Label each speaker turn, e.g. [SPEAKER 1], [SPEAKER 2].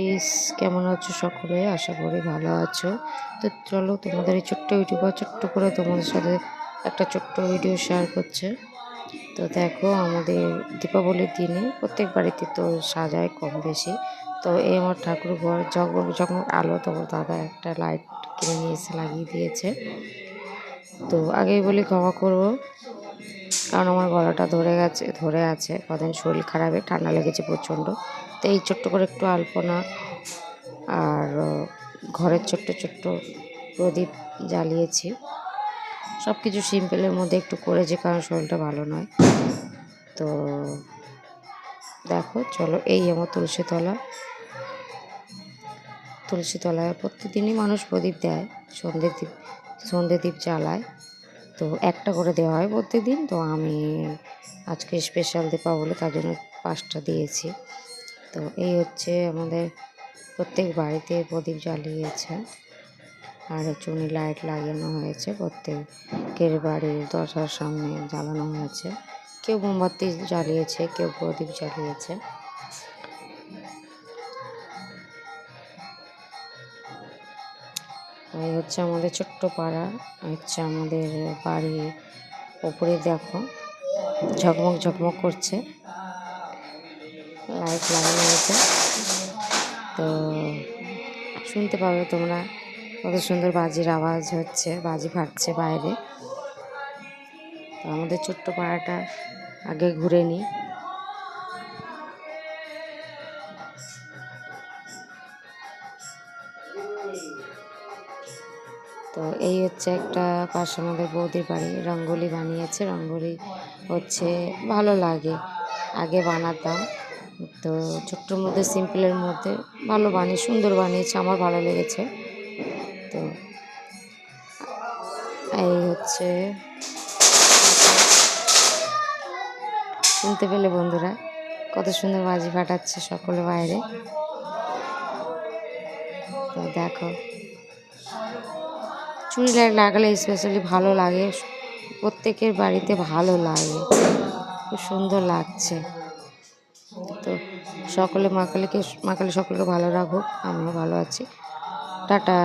[SPEAKER 1] ইস, কেমন আছো সকলে? আশা করি ভালো আছো। তো চলো, তোমাদের এই ছোট্ট ইউটিউবার ছোট্ট করে তোমাদের সাথে একটা ছোট্ট ভিডিও শেয়ার করছে। তো দেখো, আমাদের দীপাবলির দিনে প্রত্যেক বাড়িতে তো সাজায় কম বেশি। তো এই আমার ঠাকুর ঘর জগমগ জগমগ আলো তো দাদা একটা লাইট কিনে নিয়ে এসে লাগিয়ে দিয়েছে। তো আগেই বলি, ক্ষমা করব। কারণ আমার গলাটা ধরে গেছে, ধরে আছে। কদিন শরীর খারাপে, ঠান্ডা লেগেছে প্রচণ্ড। তো এই ছোট্ট করে একটু আলপনা আর ঘরের ছোট্ট ছোট্ট প্রদীপ জ্বালিয়েছি। সব কিছু সিম্পলের মধ্যে একটু করেছি কারণ শরীরটা ভালো নয়। তো দেখো, চলো এই আমার তুলসীতলা। তুলসীতলায় প্রত্যেকদিনই মানুষ প্রদীপ দেয়, সন্ধে দ্বীপ সন্ধে দ্বীপ জ্বালায়। তো একটা করে দেওয়া হয় প্রত্যেক দিন তো আমি আজকে স্পেশাল দীপাবলি তার জন্য পাঁচটা দিয়েছি। তো এই হচ্ছে আমাদের প্রত্যেক বাড়িতে প্রদীপ জ্বালিয়েছে। আর চুনি লাইট লাগানো হয়েছে প্রত্যেকের বাড়ির দরজার সামনে জ্বালানো হয়েছে। কেউ মোমবাতি জ্বালিয়েছে, কেউ প্রদীপ জ্বালিয়েছে। এই হচ্ছে আমাদের ছোট্ট পাড়া হচ্ছে আমাদের বাড়ি ওপরে দেখো, ঝকমক ঝকমক করছে। লাইট লাগানো হয়েছে। তো শুনতে পাবে তোমরা কত সুন্দর বাজির আওয়াজ হচ্ছে, বাজি ফাটছে বাইরে। তো আমাদের ছোট্ট পাড়াটা আগে ঘুরে নিই তো এই হচ্ছে একটা পাশে আমাদের বৌদির বাড়ি, রঙ্গোলি বানিয়েছে। রঙ্গোলি হচ্ছে ভালো লাগে। আগে বানাতাম। তো ছোট্টর মধ্যে, সিম্পলের মধ্যে। ভালো বানিয়ে, সুন্দর বানিয়েছে, আমার ভালো লেগেছে। তো এই হচ্ছে শুনতে পেলে বন্ধুরা, কত সুন্দর বাজি ফাটাচ্ছে সকলে বাইরে। তো দেখো, চুড়ি লাইট লাগালে স্পেশালি ভালো লাগে। প্রত্যেকের বাড়িতে ভালো লাগে। খুব সুন্দর লাগছে। তো সকলে মা কালীকে মা কালী সকলকে ভালো রাখুক আমিও ভালো আছি। টাটা।